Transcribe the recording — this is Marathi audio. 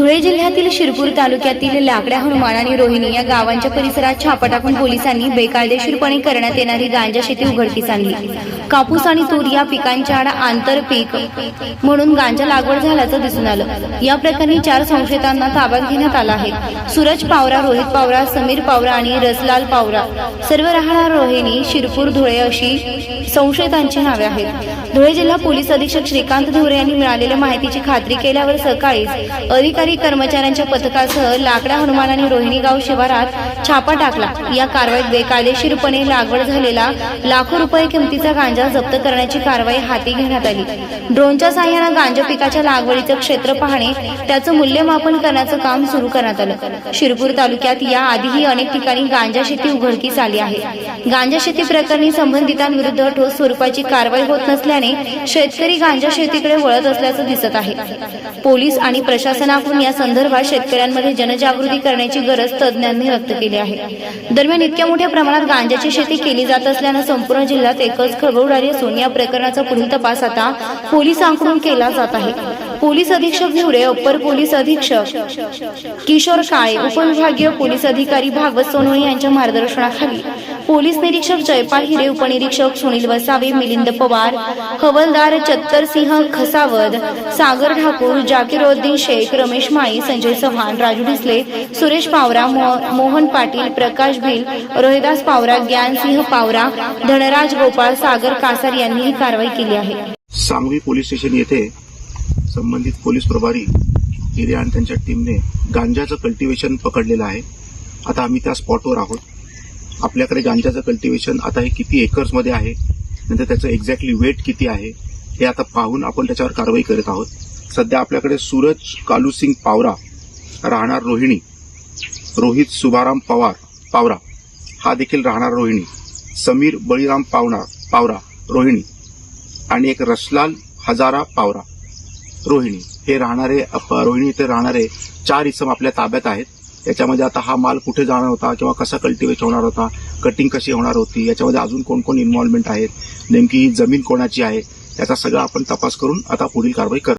धुळे जिल्ह्यातील शिरपूर तालुक्यातील लाकड्या हनुमान आणि रोहिणी या गावांच्या परिसरात छापा टाकून पोलिसांनी बेकायदेशीरपणे करण्यात येणारी गांजा शेती उघडकीस आणली. कापूस आणि तूर या पिकांच्या आड आंतरपीक म्हणून गांजा लागवड झाल्याचं दिसून आलं. या प्रकरणी चार संशयितांना ताब्यात घेण्यात आला आहे. सूरज पावरा रोहित पावरा समीर पावरा आणि रसलाल पावरा सर्व राहणार रोहिणी शिरपूर धुळे अशी संशयितांची नावे आहेत. धुळे जिल्हा पोलीस अधीक्षक श्रीकांत धुरे यांनी मिळालेल्या माहितीची खात्री केल्यावर सकाळीच अधिकारी कर्मचाऱ्यांच्या पथकासह लाकडा हनुमान आणि रोहिणी गाव शिवारात छापा टाकला. या कारवाईत बेकायदेशीरपणे लागवड झालेला लाखो रुपये किमतीचा गांजा जप्त करण्याची कारवाई हाती घेण्यात आली. ड्रोनच्या साहाय्यानं गांजा पिकाच्या लागवडीचं क्षेत्र पाहणे त्याचं मूल्यमापन करण्याचं काम सुरू करण्यात आलं. शिरपूर तालुक्यात या आधीही अनेक ठिकाणी गांजा शेती उघडकीस आली आहे. गांजा शेती प्रकरणी संबंधितांविरुद्ध ठोस स्वरूपाची कारवाई होत नसल्याने शेतकरी गांजा शेतीकडे वळत असल्याचं दिसत आहे. पोलीस आणि प्रशासनाकडून या संदर्भात शेतकऱ्यांमध्ये जनजागृती करण्याची गरज तज्ज्ञांनी व्यक्त केली आहे. दरम्यान इतक्या मोठ्या प्रमाणात गांजाची शेती केली जात असल्यानं संपूर्ण जिल्ह्यात एकच खळबळणारी असून या प्रकरणाचा पुढील तपास आता पोलिसांकडून केला जात आहे. पोलीस अधीक्षक धिवरे अप्पर पोलीस अधीक्षक किशोर काळे उपविभागीय पोलीस अधिकारी भागवत सोनवणे यांच्या मार्गदर्शनाखाली पोलीस निरीक्षक जयपाल हिरे उपनिरीक्षक सुनील वसावे मिलिंद पवार हवलदार चत्तर सिंह खसावद सागर ठाकूर जाकिरोद्दीन शेख रमेश माळी संजय चव्हाण राजू डिसले सुरेश पावरा मोहन पाटील प्रकाश भिल रोहिदास पावरा ज्ञानसिंह पावरा धनराज गोपाळ सागर कासार यांनी ही कारवाई केली आहे. सांगवी पोलीस स्टेशन येथे संबंधित पोलीस प्रभारी हिरे आणि त्यांच्या टीमने गांजाचं कल्टिवेशन पकडलेलं आहे. आता आम्ही त्या स्पॉटवर आहोत. आपल्याकडे गांजाचं कल्टिवेशन आता हे किती एकर्समध्ये आहे नंतर त्याचं एक्झॅक्टली वेट किती आहे हे आता पाहून आपण त्याच्यावर कारवाई करत आहोत. सध्या आपल्याकडे सूरज कालूसिंग पावरा राहणार रोहिणी रोहित सुभाराम पवार पावरा हा देखील राहणार रोहिणी समीर बळीराम पावणार पावरा रोहिणी आणि एक रसलाल हजारा पावरा रोहिणी. हे राहणारे अप- रोहिणी इथे राहणारे चार इसम आपल्या ताब्यात आहेत. याच्यामध्ये आता हा माल कुठे जाणार होता किंवा कसा कल्टिवेट होणार होता कटिंग कशी होणार होती याच्यामध्ये अजून कोण कोण इन्व्हॉल्वमेंट आहेत नेमकी ही जमीन कोणाची आहे याचा सगळा आपण तपास करून आता पुढील कारवाई करू